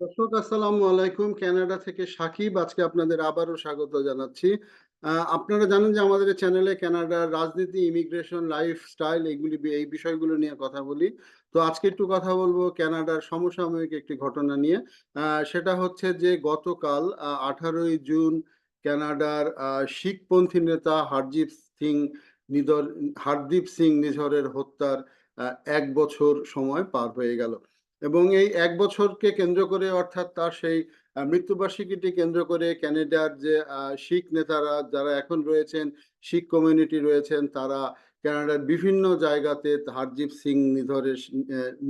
দর্শক আসসালামু আলাইকুম। কানাডা থেকে সাকিব আজকে আপনাদের আবারও স্বাগত জানাচ্ছি। আপনারা জানেন যে আমাদের চ্যানেলে কানাডার রাজনীতি ইমিগ্রেশন লাইফস্টাইল এইগুলি এই বিষয়গুলো নিয়ে কথা বলি। তো আজকে একটু কথা বলব কানাডার সমসাময়িক একটি ঘটনা নিয়ে। সেটা হচ্ছে যে গতকাল আঠারোই জুন কানাডার আহ, শিখপন্থী নেতা হারদীপ সিং নিধর হারদীপ সিং নিঝরের হত্যার এক বছর সময় পার হয়ে গেল। এবং এই এক বছরকে কেন্দ্র করে অর্থাৎ তার সেই মৃত্যুবার্ষিকীটি কেন্দ্র করে ক্যানাডার যে শিখ নেতারা যারা এখন রয়েছেন, শিখ কমিউনিটি রয়েছেন, তারা কানাডার বিভিন্ন জায়গাতে হারদীপ সিং নিধরের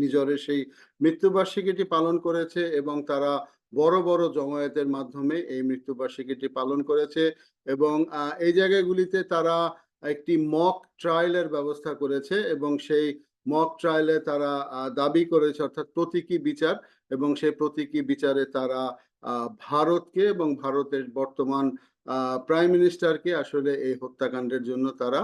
নিজরের সেই মৃত্যুবার্ষিকীটি পালন করেছে এবং তারা বড় বড় জমায়েতের মাধ্যমে এই মৃত্যুবার্ষিকীটি পালন করেছে এবং এই জায়গাগুলিতে তারা একটি মক ট্রায়ালের ব্যবস্থা করেছে এবং সেই মক ট্রায়ালে তারা দাবি করেছে অর্থাৎ প্রতীকী বিচার এবং সেই প্রতীকী বিচারে তারা ভারতকে এবং ভারতের বর্তমান প্রাইম মিনিস্টারকে আসলে এই হত্যাকাণ্ডের জন্য তারা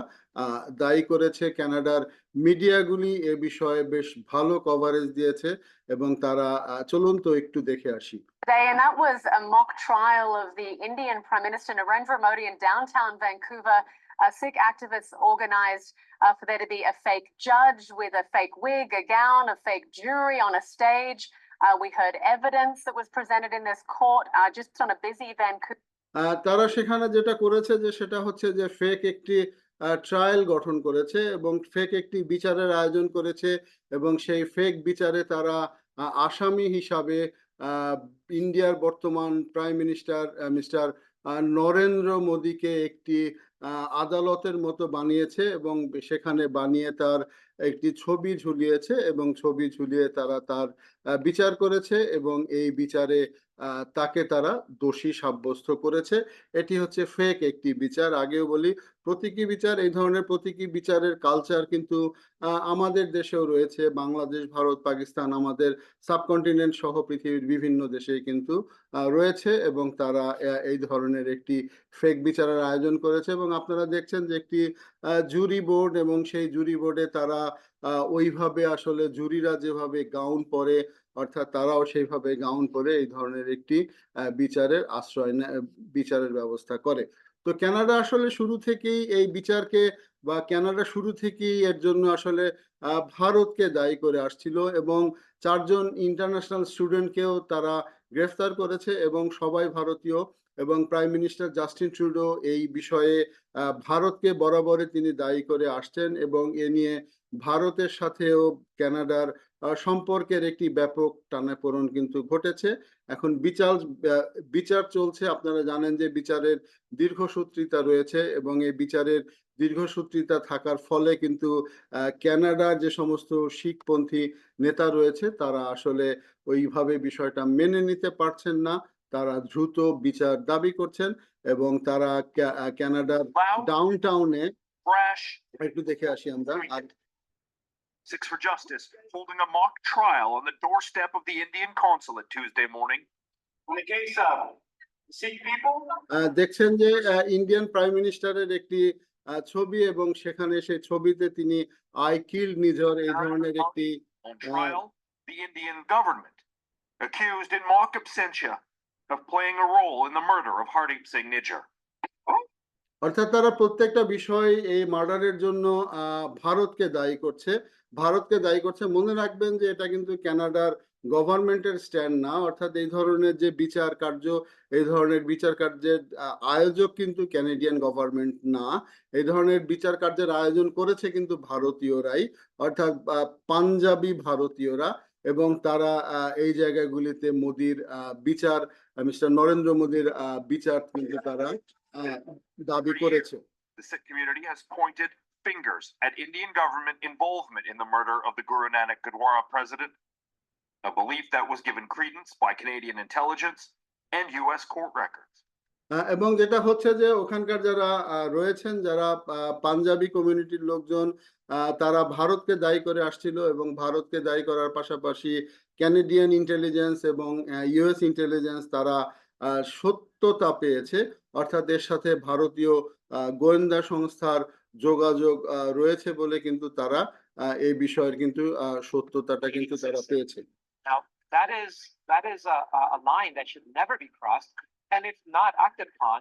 দায়ী করেছে কানাডার মিডিয়াগুলি এ বিষয়ে বেশ ভালো কভারেজ দিয়েছে এবং তারা চলুন তো একটু দেখে আসি Today, and that was a mock trial of the Indian Prime Minister Narendra Modi in downtown Vancouver. Uh, Sikh activists organized uh, for there to be a fake judge with a fake wig, a gown, a fake jury on a stage. Uh, we heard evidence that was presented in this court uh, just on a busy Vancouver. তারা সেখানে যেটা করেছে যে সেটা হচ্ছে যে fake একটি trial গঠন করেছে এবং ফেক একটি বিচারের আয়োজন করেছে এবং সেই ফেক বিচারে তারা আসামি হিসাবে ইন্ডিয়ার বর্তমান প্রাইম মিনিস্টার মিস্টার নরেন্দ্র মোদীকে একটি আদালতের মতো বানিয়েছে এবং সেখানে বানিয়ে তার একটি ছবি ঝুলিয়েছে এবং ছবি ঝুলিয়ে তারা তার বিচার করেছে এবং এই বিচারে তাকে তারা দোষী সাব্যস্ত করেছে। এটি হচ্ছে ফেক একটি বিচার। আগেও বলি, প্রতীকী বিচার, এই ধরনের প্রতীকী বিচারের কালচার কিন্তু আমাদের দেশেও রয়েছে। বাংলাদেশ, ভারত, পাকিস্তান আমাদের সাবকন্টিনেন্ট সহ পৃথিবীর বিভিন্ন দেশে কিন্তু রয়েছে এবং তারা এই ধরনের একটি ফেক বিচারের আয়োজন করেছে এবং আপনারা দেখছেন যে একটি জুরি বোর্ড এবং সেই জুরি বোর্ডে তারা ওইভাবে আসলে জুরিরা যেভাবে গাউন পরে অর্থাৎ তারাও সেইভাবে গাউন পরে এই ধরনের একটি বিচারের আশ্রয় বিচারের ব্যবস্থা করে। তো ক্যানাডা আসলে শুরু থেকেই এই বিচারকে বা কানাডা শুরু থেকেই এর জন্য আসলে ভারতকে দায়ী করে আসছিল এবং চারজন ইন্টারন্যাশনাল স্টুডেন্টকেও তারা গ্রেফতার করেছে এবং সবাই ভারতীয় এবং প্রাইম মিনিস্টার জাস্টিন ট্রুডো এই বিষয়ে ভারতকে বরাবরে তিনি দায়ী করে আসছেন এবং এ নিয়ে ভারতের সাথেও কানাডার আহ, সম্পর্কের একটি ব্যাপক টানাপোড়েন কিন্তু ঘটেছে। এখন বিচার বিচার চলছে। আপনারা জানেন যে বিচারের দীর্ঘসূত্রিতা রয়েছে এবং এই বিচারের দীর্ঘসূত্রিতা থাকার ফলে কিন্তু আহ, কানাডার যে সমস্ত শিখপন্থী নেতা রয়েছে তারা আসলে ওইভাবে বিষয়টা মেনে নিতে পারছেন না। তারা দ্রুত বিচার দাবি করছেন এবং তারা কা- আহ, কানাডার loud, ডাউন টাউনে একটু দেখে আসি আমরা। Six for Justice, holding a mock trial on the doorstep of the Indian consulate Tuesday morning. In the case of Sikh people, আহ, দেখছেন যে ইন্ডিয়ান প্রাইম মিনিস্টারের একটি আহ, ছবি এবং সেখানে সেই ছবিতে তিনি আই কিল নিজর এই ধরনের একটি On trial, the Indian government, accused in mock absentia of playing a role in the murder of Hardeep Singh Nijjar. অর্থাৎ তারা প্রত্যেকটা বিষয় এই মার্ডারের জন্য আহ, ভারতকে দায়ী করছে ভারতকে দায়ী করছে। মনে রাখবেন যে এটা কিন্তু কানাডার গভর্নমেন্টের স্ট্যান্ড না, অর্থাৎ এই ধরনের যে বিচার কার্য, এই ধরনের বিচার কার্যের আয়োজক কিন্তু ক্যানাডিয়ান গভর্নমেন্ট না। এই ধরনের বিচার কার্যের আয়োজন করেছে কিন্তু ভারতীয়রাই, অর্থাৎ পাঞ্জাবি ভারতীয়রা এবং তারা এই জায়গাগুলিতে মোদির বিচার মিস্টার নরেন্দ্র মোদির বিচার কিন্তু তারা দাবি করেছে। Fingers at Indian government involvement in the murder of the Guru Nanak Gurdwara president, a belief that was given credence by Canadian intelligence and US court records. এবং যেটা হচ্ছে যে ওখানকার যারা রয়েছেন যারা পাঞ্জাবি কমিউনিটির লোকজন তারা ভারতকে দায়ী করে আসছিল এবং ভারতকে দায়ী করার পাশাপাশি ক্যানেডিয়ান ইন্টেলিজেন্স এবং ইউএস ইন্টেলিজেন্স তারা সত্যতা পেয়েছে অর্থাৎ এর সাথে ভারতীয় গোয়েন্দা সংস্থার যোগাযোগ রয়েছে বলে কিন্তু তারা এই বিষয়ের কিন্তু সত্যতাটা কিন্তু তারা পেয়েছে that is, that is a, a line that should never be crossed. And if not acted upon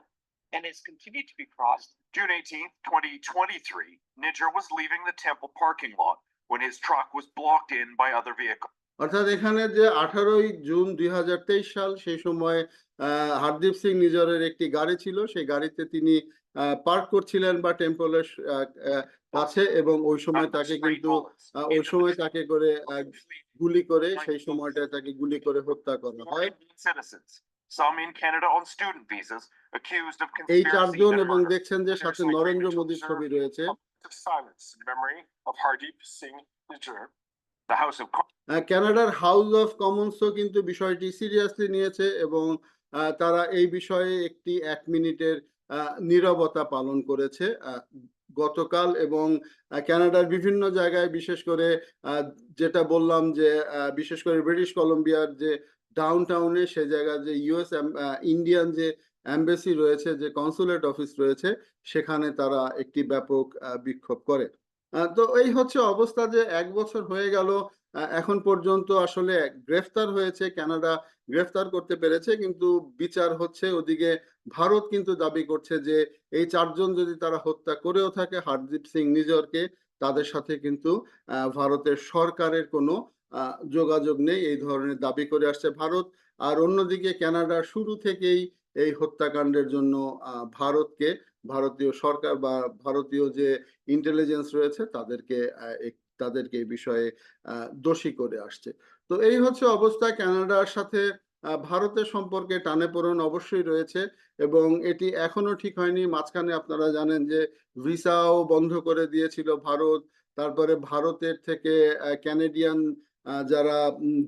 and is continued to be crossed, June eighteenth, twenty twenty-three, Niger was leaving the temple parking lot when his truck was blocked in by other vehicles. অর্থাৎ এখানে যে আঠারোই June দুই হাজার তেইশ সাল সেই সময় আহ, হারদীপ সিং নিজরের একটি গাড়ি ছিল সেই গাড়িতে তিনি পার্ক করছিলেন বা টেম্পলের আছে এবং ওই সময় তাকে কিন্তু ওই সময় তাকে করে গুলি করে সেই সময়টা তাকে গুলি করে হত্যা করা হয়। নরেন্দ্র মোদীর ছবি রয়েছে। ক্যানাডার হাউস অফ কমন্স ও কিন্তু বিষয়টি সিরিয়াসলি নিয়েছে এবং তারা এই বিষয়ে একটি এক মিনিটের নীরবতা পালন করেছে। গতকাল এবং কানাডার বিভিন্ন জায়গায় বিশেষ করে যেটা বললাম যে বিশেষ করে ব্রিটিশ কলম্বিয়ার যে ডাউন টাউনে সে জায়গায় যে ইউএস ইন্ডিয়ান যে অ্যাম্বাসি রয়েছে, যে কনসুলেট অফিস রয়েছে, সেখানে তারা একটি ব্যাপক বিক্ষোভ করে। তো এই হচ্ছে অবস্থা যে এক বছর হয়ে গেল এখন পর্যন্ত আসলে গ্রেফতার হয়েছে কানাডা, গ্রেফতার করতে পেরেছে, কিন্তু বিচার হচ্ছে ওদিকে ভারত কিন্তু দাবি করছে যে এই চারজন যদি তারা হত্যা করেও থাকে, হারদীপ সিং নিজরকে, তাদের সাথে কিন্তু ভারতের সরকারের কোনো যোগাযোগ নেই, এই ধরনের দাবি করে আসছে ভারত। আর অন্যদিকে কানাডা শুরু থেকেই এই হত্যাকাণ্ডের জন্য ভারতকে, ভারতীয় সরকার বা ভারতীয় যে ইন্টেলিজেন্স রয়েছে, তাদেরকে তাদেরকে এই বিষয়ে দোষী করে আসছে। তো এই হচ্ছে অবস্থা। কানাডার সাথে ভারতের সম্পর্কে টানেপোড়েন অবশ্যই রয়েছে এবং এটি এখনও ঠিক হয়নি। মাঝখানে আপনারা জানেন যে ভিসাও বন্ধ করে দিয়েছিল ভারত। তারপরে ভারতের থেকে ক্যানেডিয়ান যারা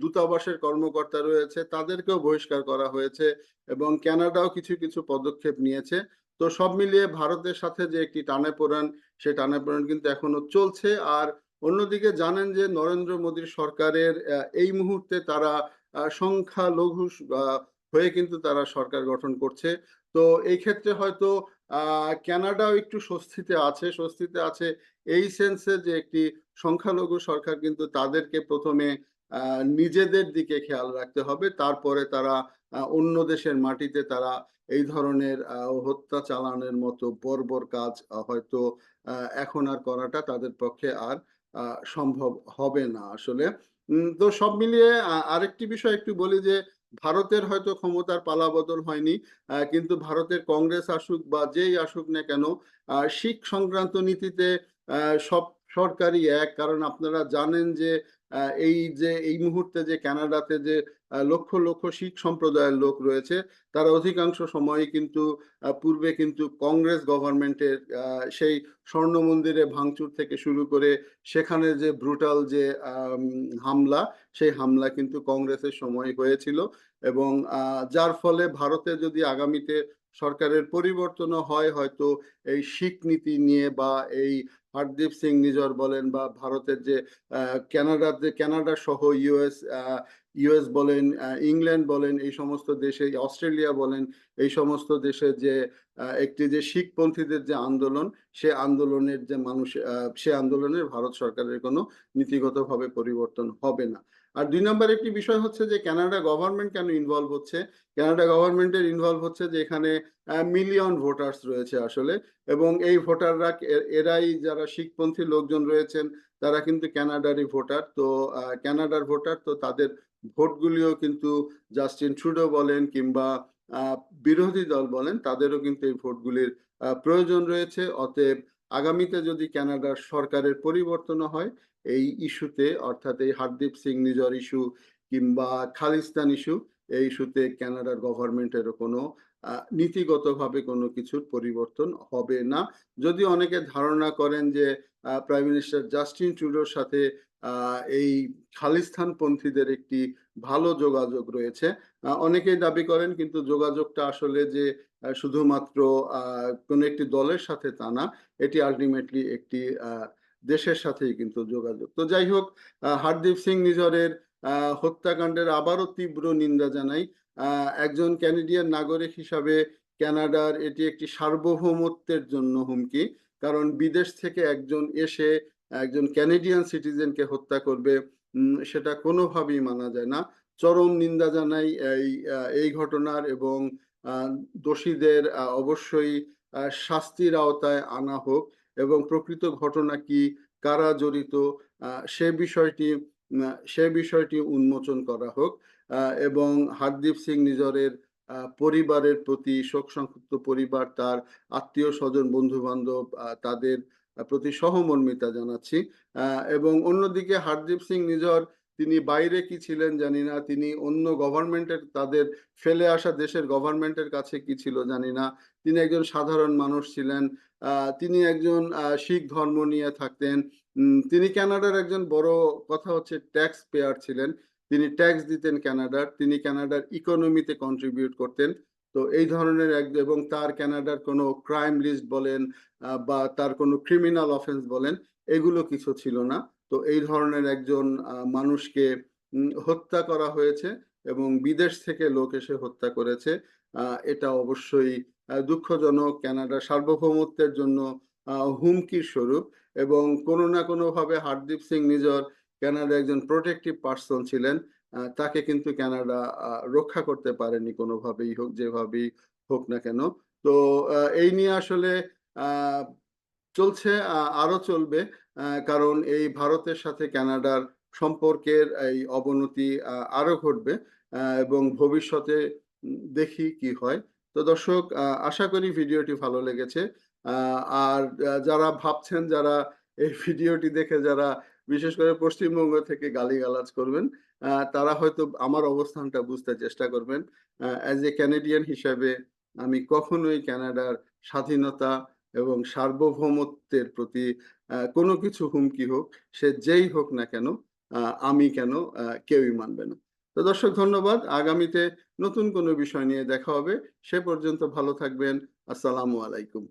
দূতাবাসের কর্মকর্তা রয়েছে, তাদেরকেও বহিষ্কার করা হয়েছে এবং কানাডাও কিছু কিছু পদক্ষেপ নিয়েছে। তো সব মিলিয়ে ভারতের সাথে যে একটি টানাপোড়েন, সে টানাপোড়েন কিন্তু এখনও চলছে। আর অন্যদিকে জানেন যে নরেন্দ্র মোদীর সরকারের এই মুহূর্তে তারা সংখ্যালঘু হয়ে কিন্তু তারা সরকার গঠন করছে। তো এই ক্ষেত্রে হয়তো, আহ, কানাডাও একটু স্বস্তিতে আছে। স্বস্তিতে আছে এই সেন্সে যে একটি সংখ্যালঘু সরকার কিন্তু তাদেরকে প্রথমে নিজেদের দিকে খেয়াল রাখতে হবে। তারপরে তারা অন্য দেশের মাটিতে তারা এই ধরনের হত্যা চালানোর মতো বর্বর কাজ হয়তো এখন আর করাটা তাদের পক্ষে আর সম্ভব হবে না আসলে। তো সব মিলিয়ে আরেকটি বিষয় একটু বলি যে, ভারতের হয়তো ক্ষমতার পালাবদল হয়নি কিন্তু ভারতের কংগ্রেস আসুক বা যেই আসুক না কেন শিখ সংক্রান্ত নীতিতে সব সরকারই এক। কারণ আপনারা জানেন যে এই যে, এই মুহূর্তে যে কানাডাতে যে লক্ষ লক্ষ শিখ সম্প্রদায়ের লোক রয়েছে, তারা অধিকাংশ সময়ই কিন্তু পূর্বে কিন্তু কংগ্রেস গভর্নমেন্টের সেই স্বর্ণ মন্দিরে ভাঙচুর থেকে শুরু করে সেখানে যে ব্রুটাল যে হামলা, সেই হামলা কিন্তু কংগ্রেসের সময় হয়েছিল এবং যার ফলে ভারতে যদি আগামীতে সরকারের পরিবর্তনও হয়, হয়তো এই শিখ নীতি নিয়ে বা এই হরদীপ সিং নিজর বলেন বা ভারতের যে ক্যানাডার যে ক্যানাডা সহ ইউএস ইউএস বলেন ইংল্যান্ড বলেন, এই সমস্ত দেশে অস্ট্রেলিয়া বলেন, এই সমস্ত দেশে যে একটি যে শিখপন্থীদের যে আন্দোলন, সে আন্দোলনের যে মানুষ সে আন্দোলনের ভারত সরকারের কোনো নীতিগতভাবে পরিবর্তন হবে না। আর দুই নম্বর একটি বিষয় হচ্ছে যে কানাডা গভর্নমেন্ট কেন ইনভলভ হচ্ছে? কানাডা গভর্নমেন্টের ইনভলভ হচ্ছে যে, এখানে মিলিয়ন ভোটার্স রয়েছে আসলে। এবং এই ভোটাররা এরাই যারা শিখপন্থী লোকজন রয়েছেন তারা কিন্তু কানাডারই ভোটার। তো আহ, কানাডার ভোটার তো তাদের ভোটগুলিও কিন্তু জাস্টিন ট্রুডো বলেন কিংবা বিরোধী দল বলেন তাদেরও কিন্তু এই ভোটগুলির প্রয়োজন রয়েছে। অতএব আগামীতে যদি ক্যানাডার সরকারের পরিবর্তন হয় এই ইস্যুতে অর্থাৎ এই হারদীপ সিং নিজর ইস্যু কিংবা খালিস্তান ইস্যু এই ইস্যুতে কানাডার গভর্নমেন্টেরও কোনো নীতিগতভাবে কোনো কিছুর পরিবর্তন হবে না। যদি অনেকে ধারণা করেন যে প্রাইম মিনিস্টার জাস্টিন ট্রুডোর সাথে এই খালিস্তান পন্থীদের একটি ভালো যোগাযোগ রয়েছে অনেকেই দাবি করেন কিন্তু যোগাযোগটা আসলে যে শুধুমাত্র কোনো একটি দলের সাথে তা না, এটি আলটিমেটলি একটি দেশের সাথেই কিন্তু যোগাযোগ। তো যাই হোক হারদীপ সিং নিজরের হত্যাকাণ্ডের আবারও তীব্র নিন্দা জানাই একজন ক্যানেডিয়ান নাগরিক হিসাবে ক্যানাডার এটি একটি সার্বভৌমত্বের জন্য হুমকি। কারণ বিদেশ থেকে একজন এসে একজন ক্যানেডিয়ান সিটিজেনকে হত্যা করবে সেটা কোনোভাবেই মানা যায় না। চরম নিন্দা জানাই এই এই ঘটনার এবং দোষীদের অবশ্যই শাস্তির আওতায় আনা হোক। এবং প্রকৃত ঘটনা কি, কারা জড়িত সে বিষয়টি সে বিষয়টি উন্মোচন করা হোক এবং হারদীপ সিং নিজরের পরিবারের প্রতি শোক সংক্ষুব্ধ পরিবার, তার আত্মীয় স্বজন বন্ধু বান্ধব তাদের প্রতি সহমর্মিতা জানাচ্ছি। এবং অন্যদিকে হারদীপ সিং নিজর তিনি বাইরে কি ছিলেন জানি না, তিনি অন্য গভর্নমেন্টের তাদের ফেলে আসা দেশের গভর্নমেন্টের কাছে কি ছিল জানি না। তিনি একজন সাধারণ মানুষ ছিলেন তিনি একজন শিখ ধর্ম নিয়ে থাকতেন। তিনি ক্যানাডার একজন বড় কথা হচ্ছে ট্যাক্স পেয়ার ছিলেন। তিনি ট্যাক্স দিতেন ক্যানাডার তিনি ক্যানাডার ইকোনমিতে কন্ট্রিবিউট করতেন। তো এই ধরনের এক, এবং তার ক্যানাডার কোনো ক্রাইম লিস্ট বলেন বা তার কোনো ক্রিমিনাল অফেন্স বলেন, এগুলো কিছু ছিল না। তো এই ধরনের একজন মানুষকে হত্যা করা হয়েছে এবং বিদেশ থেকে লোক এসে হত্যা করেছে। এটা অবশ্যই দুঃখজনক। কানাডার সার্বভৌমত্বের জন্য হুমকির স্বরূপ এবং কোনো না কোনো ভাবে হারদীপ সিং নিজর কানাডার একজন প্রোটেক্টিভ পার্সন ছিলেন। তাকে কিন্তু আহ, রক্ষা করতে পারেনি কোনোভাবেই হোক যেভাবেই হোক না কেন। তো এই নিয়ে আসলে চলছে আরও চলবে কারণ এই ভারতের সাথে কানাডার সম্পর্কের এই অবনতি আরও ঘটবে এবং ভবিষ্যতে দেখি কি হয়। তো দর্শক আশা করি ভিডিওটি ভালো লেগেছে আর যারা ভাবছেন যারা এই ভিডিওটি দেখে যারা বিশেষ করে পশ্চিমবঙ্গ থেকে গালিগালাজ করবেন তারা হয়তো আমার অবস্থানটা বুঝতে চেষ্টা করবেন অ্যাজ এ ক্যানেডিয়ান হিসাবে আমি কখনোই কানাডার স্বাধীনতা এবং সার্বভৌমত্বের প্রতি কোনো কিছু হুমকি হোক, সে যেই হোক না কেন আমি কেন কেউই মানবে না। তো দর্শক, ধন্যবাদ। আগামীতে নতুন কোনো বিষয় নিয়ে দেখা হবে। সে পর্যন্ত ভালো থাকবেন। আসসালামু আলাইকুম।